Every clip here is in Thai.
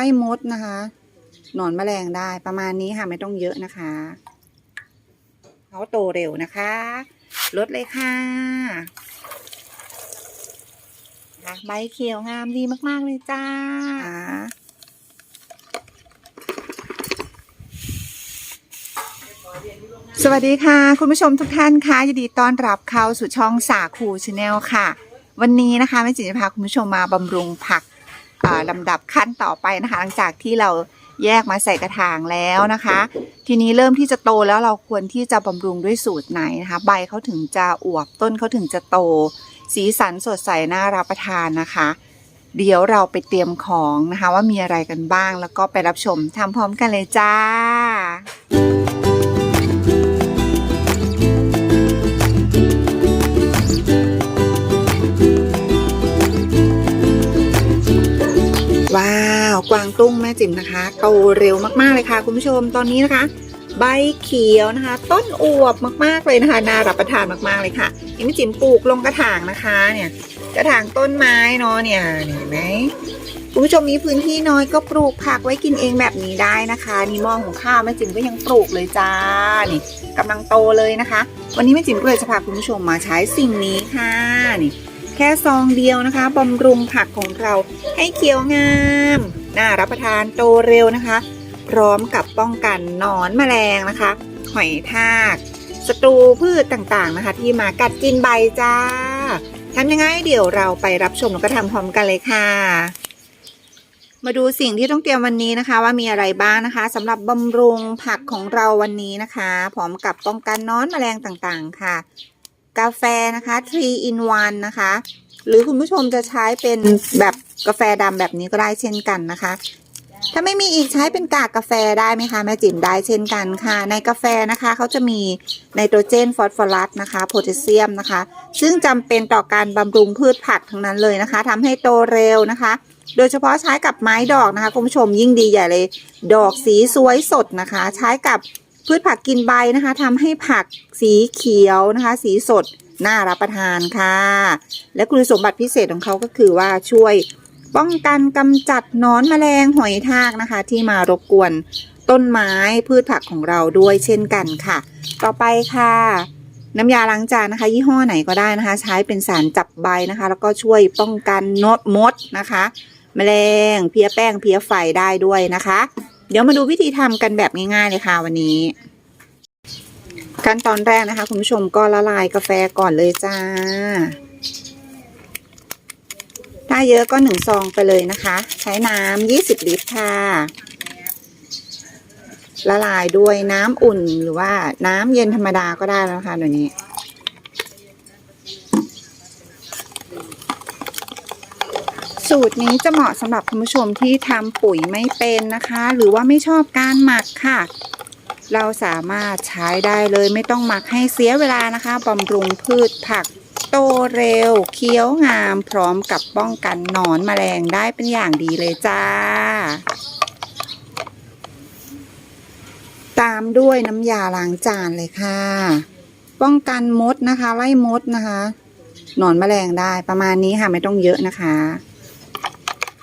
ล่มดนะคะหนอนแมลงได้ประมาณนี้ค่ะไม่ต้องเยอะนะคะเขาโตเร็วนะคะลดเลยค่ะค่ะใบเขียวงามดีมาก ๆ เลยจ้า สวัสดีค่ะ คุณผู้ชมทุกท่านค่ะยินดีต้อนรับเข้าสู่ช่องสาคูชาแนลค่ะ วันนี้นะคะแม่จิ๋จะพาคุณผู้ชมมาบำรุงผัก ลำดับขั้นต่อไปนะคะ หลังจากที่เราแยกมาใส่กระถางแล้วนะคะ ทีนี้เริ่มที่จะโตแล้วเราควรที่จะบำรุงด้วยสูตรไหนนะคะ ใบเขาถึงจะอวบต้นเขาถึงจะโต สีสันสดใสน่ารับประทานนะคะ เดี๋ยวเราไปเตรียมของนะคะว่ามีอะไรกันบ้างแล้วก็ไปรับชมทำพร้อมกันเลยจ้า กวางตุ้งแม่จิ๋มนะคะโตเร็วมากๆเลยค่ะ คุณผู้ชมตอนนี้นะคะ ใบเขียวนะคะ ต้นอวบมากๆเลยนะคะน่ารับประทานมากๆเลยค่ะนี่แม่จิ๋มปลูกลงกระถางนะคะเนี่ยกระถางต้นไม้เนาะเนี่ยเห็นไหมคุณผู้ชมมีพื้นที่น้อยก็ปลูกผักไว้กินเองแบบนี้ได้นะคะนี่มองของข้าวแม่จิ๋มก็ยังปลูกเลยจ้านี่กำลังโตเลยนะคะ วันนี้แม่จิ๋มก็เลยจะพาคุณผู้ชมมาใช้สิ่งนี้ค่ะนี่แค่ซองเดียวนะคะบำรุงผักของเราให้เขียวงาม น่ารับประทานโตเร็วนะคะ พร้อมกับป้องกันหนอนแมลงนะคะ หอยทากศัตรูพืชต่างๆนะคะ ที่มากัดกินใบจ้าทำยังไงเดี๋ยวเราไปรับชมแล้วก็ทำพร้อมกันเลยค่ะ มาดูสิ่งที่ต้องเตรียมวันนี้นะคะ ว่ามีอะไรบ้างนะคะสำหรับบำรุงผักของเราวันนี้นะคะ พร้อมกับป้องกันนอนแมลงต่างๆค่ะ กาแฟนะคะ3 in 1นะคะ หรือคุณผู้ชมจะใช้เป็นแบบกาแฟดำแบบนี้ก็ได้เช่นกันนะคะ ถ้าไม่มีอีกใช้เป็นกากกาแฟได้ไหมคะแม่จิ๋มได้เช่นกันค่ะ ในกาแฟนะคะเขาจะมีไนโตรเจนฟอสฟอรัสนะคะโพแทสเซียมนะคะ ซึ่งจำเป็นต่อการบำรุงพืชผักทั้งนั้นเลยนะคะทำให้โตเร็วนะคะ โดยเฉพาะใช้กับไม้ดอกนะคะคุณผู้ชมยิ่งดีใหญ่เลย ดอกสีสวยสดนะคะ ใช้กับพืชผักกินใบนะคะทำให้ผักสีเขียวนะคะ สีสด น่ารับประทานค่ะ และคุณสมบัติพิเศษของเขาก็คือว่าช่วยป้องกันกำจัดนอนแมลงหอยทากนะคะ ที่มารบกวนต้นไม้พืชผักของเราด้วยเช่นกันค่ะ ต่อไปค่ะ น้ำยาล้างจานนะคะ ยี่ห้อไหนก็ได้นะคะ ใช้เป็นสารจับใบนะคะ แล้วก็ช่วยป้องกันนดมดนะคะ แมลงเพี้ยแป้งเพี้ยไฟได้ด้วยนะคะ เดี๋ยวมาดูวิธีทำกันแบบง่ายๆเลยค่ะวันนี้ ขั้นตอนแรกนะคะ คุณผู้ชมก็ละลายกาแฟก่อนเลยจ้า ถ้าเยอะก็หนึ่งซองไปเลยนะคะ ใช้น้ำยี่สิบลิตรค่ะ ละลายด้วยน้ำอุ่นหรือว่าน้ำเย็นธรรมดาก็ได้แล้วค่ะเดี๋ยวนี้สูตรนี้จะเหมาะสำหรับคุณผู้ชมที่ทำปุ๋ยไม่เป็นนะคะ หรือว่าไม่ชอบการหมักค่ะ เราสามารถใช้ได้เลยไม่ต้องหมักให้เสียเวลานะคะบำรุงพืชผักโตเร็ว เคี้ยวงามพร้อมกับป้องกันหนอนแมลงได้เป็นอย่างดีเลยจ้า ตามด้วยน้ำยาล้างจานเลยค่ะ ป้องกันมดนะคะ ไล่มดนะคะหนอนแมลงได้ประมาณนี้ค่ะไม่ต้องเยอะนะคะ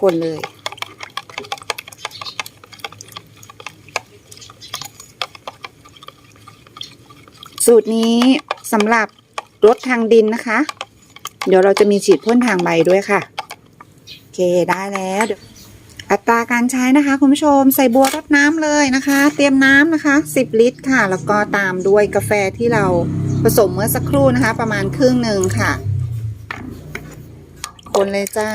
คนเลย สูตรนี้สำหรับรถทางดินนะคะ เดี๋ยวเราจะมีฉีดพ่นทางใบด้วยค่ะ โอเคได้แล้วเดี๋ยวอัตราการใช้นะคะคุณผู้ชมใส่บัวรดน้ำเลยนะคะ เตรียมน้ำนะคะ 10 ลิตรค่ะ แล้วก็ตามด้วยกาแฟที่เราผสมเมื่อสักครู่นะคะ ประมาณครึ่งหนึ่งค่ะ คนเลยจ้า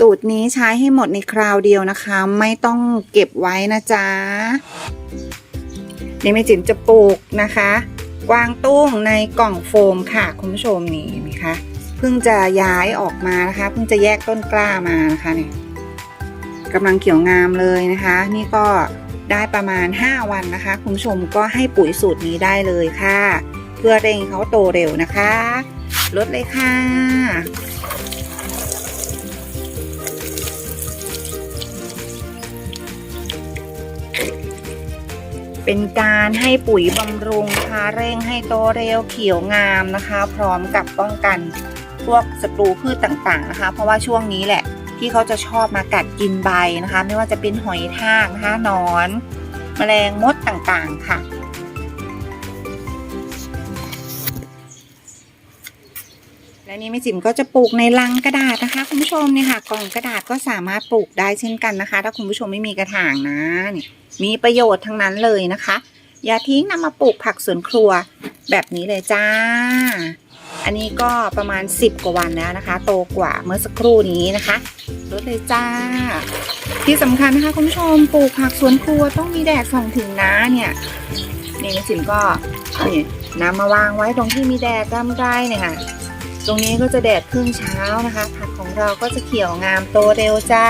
สูตรนี้ใช้ให้หมดในคราวเดียวนะคะ ไม่ต้องเก็บไว้นะจ๊ะนี่แม่จิ๋มจะปลูกนะคะวางตุ้งในกล่องโฟมค่ะ คุณผู้ชมนี่เห็นไหมคะเพิ่งจะย้ายออกมานะคะ เพิ่งจะแยกต้นกล้ามานะคะเนี่ยกำลังเขียวงามเลยนะคะ นี่ก็ได้ประมาณ 5 วันนะคะ คุณผู้ชมก็ให้ปุ๋ยสูตรนี้ได้เลยค่ะ เพื่อเร่งเขาโตเร็วนะคะ ลดเลยค่ะ เป็นการให้ปุ๋ยบำรุงนะคะเร่งให้โตเร็วเขียวงามนะคะ พร้อมกับป้องกันพวกศัตรูพืชต่างๆนะคะ เพราะว่าช่วงนี้แหละที่เขาจะชอบมากัดกินใบนะคะ ไม่ว่าจะเป็นหอยทากนะคะนอน แมลงมดต่างๆค่ะและนี่แม่จิ๋มก็จะปลูกในลังกระดาษนะคะ คุณผู้ชมเนี่ยค่ะกล่องกระดาษก็สามารถปลูกได้เช่นกันนะคะ ถ้าคุณผู้ชมไม่มีกระถางนะนี่ มีประโยชน์ทั้งนั้นเลยนะคะ อย่าทิ้งนำมาปลูกผักสวนครัวแบบนี้เลยจ้า อันนี้ก็ประมาณ 10 กว่าวันแล้วนะคะ โตกว่าเมื่อสักครู่นี้นะคะลดเลยจ้า ที่สำคัญนะคะคุณผู้ชมปลูกผักสวนครัวต้องมีแดดส่องถึงนะเนี่ยนี่แม่จิ๋มก็นี่นำมาวางไว้ตรงที่มีแดดร่ำไรเนี่ยค่ะตรงนี้ก็จะแดดครึ่งเช้านะคะ ผักของเราก็จะเขียวงามโตเร็วจ้า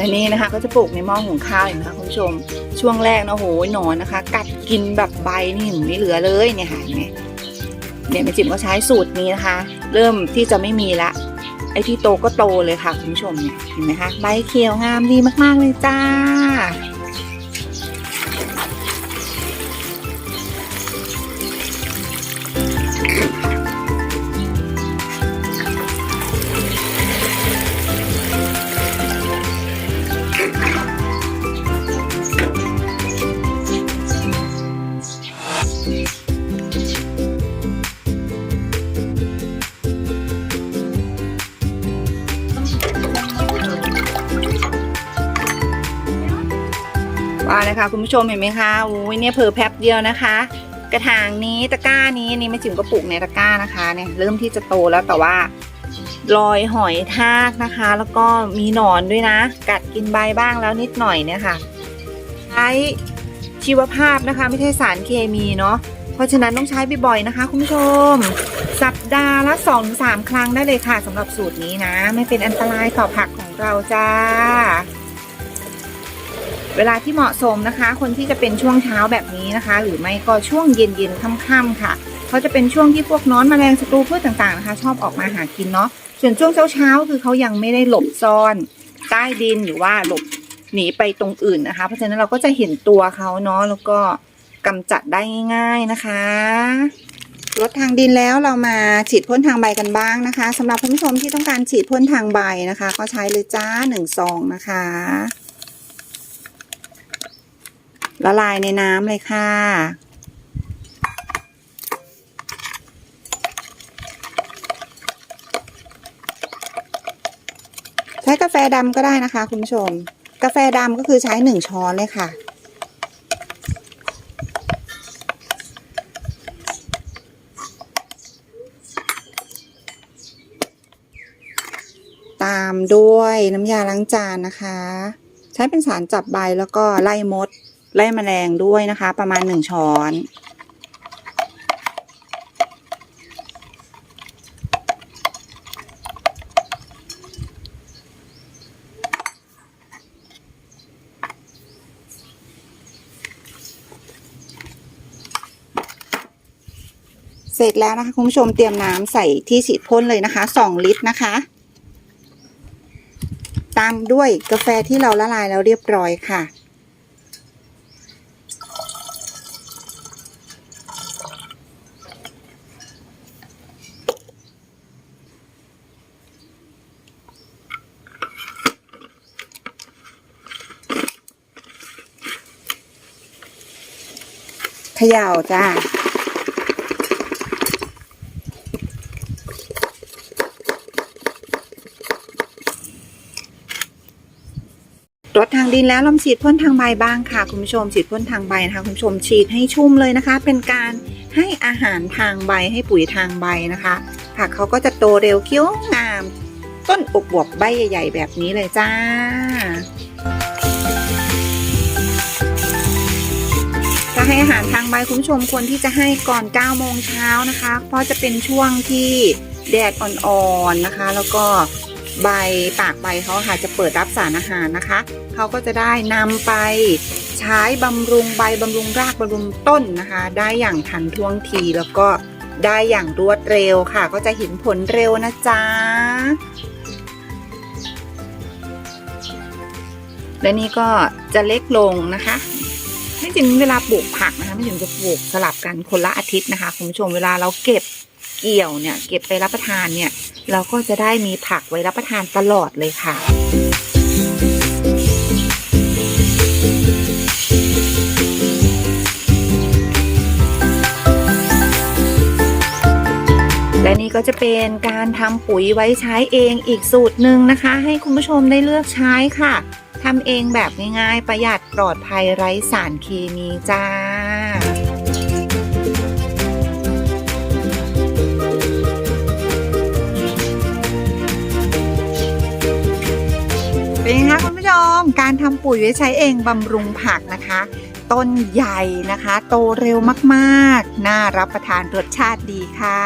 อันนี่นะคะก็จะปลูกในหม้อหุงข้าวเห็นไหมคะคุณผู้ชม ช่วงแรกนะโหยหนอนนะคะ กัดกินแบบใบนี่ไม่เหลือเลยเนี่ยค่ะเห็นไหมเนี่ยแม่จิ๋มก็ใช้สูตรนี้นะคะ เริ่มที่จะไม่มีละไอ้ที่โตก็โตเลยค่ะคุณผู้ชมเนี่ยเห็นไหมคะใบเขียวงามดีมากๆเลยจ้า ว่าเลยค่ะคุณผู้ชมเห็นไหมคะอุ้ยเนี่ยเพอแป๊บเดียวนะคะ กระถางนี้ตะกร้านี้อันนี่แม่จิ๋มก็ปลูกในตะกร้านะคะเนี่ยเริ่มที่จะโตแล้วแต่ว่า รอยหอยทากนะคะ แล้วก็มีหนอนด้วยนะ กัดกินใบบ้างแล้วนิดหน่อยเนี่ยค่ะ ใช้ชีวภาพนะคะ ไม่ใช่สารเคมีเนาะเพราะฉะนั้นต้องใช้บ่อยๆนะคะ คุณผู้ชม สัปดาห์ละ2อถึงสครั้งได้เลยค่ะสำหรับสูตรนี้นะ ไม่เป็นอันตรายต่อผักของเราจ้า เวลาที่เหมาะสมนะคะ คนที่จะเป็นช่วงเช้าแบบนี้นะคะ หรือไม่ก็ช่วงเย็นๆค่ำๆค่ะเขาจะเป็นช่วงที่พวกน้อนแมลงศัตรูพืชต่างๆนะคะ ชอบออกมาหากินเนาะส่วนช่วงเช้าๆคือเขายังไม่ได้หลบซ่อน ใต้ดินหรือว่าหลบหนีไปตรงอื่นนะคะ เพราะฉะนั้นเราก็จะเห็นตัวเขาเนาะแล้วก็กำจัดได้ง่าย ๆนะคะลดทางดินแล้วเรามาฉีดพ่นทางใบกันบ้างนะคะสำหรับคุณผู้ชมที่ต้องการฉีดพ่นทางใบนะคะ ก็ใช้เลยจ้าหนึ่งซองนะคะ ละลายในน้ำเลยค่ะ ใช้กาแฟดำก็ได้นะคะ คุณผู้ชม กาแฟดำก็คือใช้หนึ่งช้อนเลยค่ะตามด้วยน้ำยาล้างจานนะคะ ใช้เป็นสารจับใบแล้วก็ไล่มด ไล่แมลงด้วยนะคะ ประมาณหนึ่งช้อน เสร็จแล้วนะคะคุณผู้ชมเตรียมน้ำใส่ที่ฉีดพ่นเลยนะคะสองลิตรนะคะ ตามด้วยกาแฟที่เราละลายแล้วเรียบร้อยค่ะ ขย่าจ้ารดทางดินแล้วลองฉีดพ่นทางใบบ้างค่ะคุณผู้ชมฉีดพ่นทางใบนะคะคุณผู้ชมฉีดให้ชุ่มเลยนะคะ เป็นการให้อาหารทางใบให้ปุ๋ยทางใบนะคะ ผักเขาก็จะโตเร็วเคี้ยวงาม ต้นอบวบใบใหญ่ ๆ แบบนี้เลยจ้า ให้อาหารทางใบคุณผู้ชมควรที่จะให้ก่อน9โมงเช้านะคะ เพราะจะเป็นช่วงที่แดดอ่อนๆนะคะ แล้วก็ใบปากใบเขาค่ะจะเปิดรับสารอาหารนะคะ เขาก็จะได้นำไปใช้บำรุงใบบำรุงรากบำรุงต้นนะคะ ได้อย่างทันท่วงทีแล้วก็ได้อย่างรวดเร็วค่ะ ก็จะเห็นผลเร็วนะจ๊ะและนี่ก็จะเล็กลงนะคะ ไม่จิมเวลาปลูกผักนะคะไม่จิมจะปลูกสลับกันคนละอาทิตย์นะคะคุณผู้ชมเวลาเราเก็บเกี่ยวเนี่ย เก็บไปรับประทานเนี่ย เราก็จะได้มีผักไว้รับประทานตลอดเลยค่ะและนี่ก็จะเป็นการทำปุ๋ยไว้ใช้เองอีกสูตรหนึ่งนะคะ ให้คุณผู้ชมได้เลือกใช้ค่ะ ทำเองแบบง่ายๆ ประหยัดปลอดภัยไร้สารเคมีจ้าเป็นไงคะคุณผู้ชม การทำปุ๋ยไว้ใช้เองบำรุงผักนะคะ ต้นใหญ่นะคะ โตเร็วมากๆ น่ารับประทานรสชาติดีค่ะ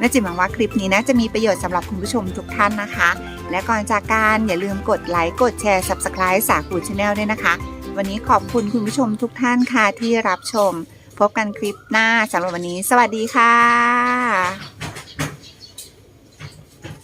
น่าจะหวังว่าคลิปนี้นะจะมีประโยชน์สำหรับคุณผู้ชมทุกท่านนะคะ และก่อนจากการอย่าลืมกดไลค์กดแชร์ Subscribe สาคูชาแนลด้วยนะคะ วันนี้ขอบคุณคุณผู้ชมทุกท่านค่ะที่รับชม พบกันคลิปหน้าสำหรับวันนี้ สวัสดีค่ะ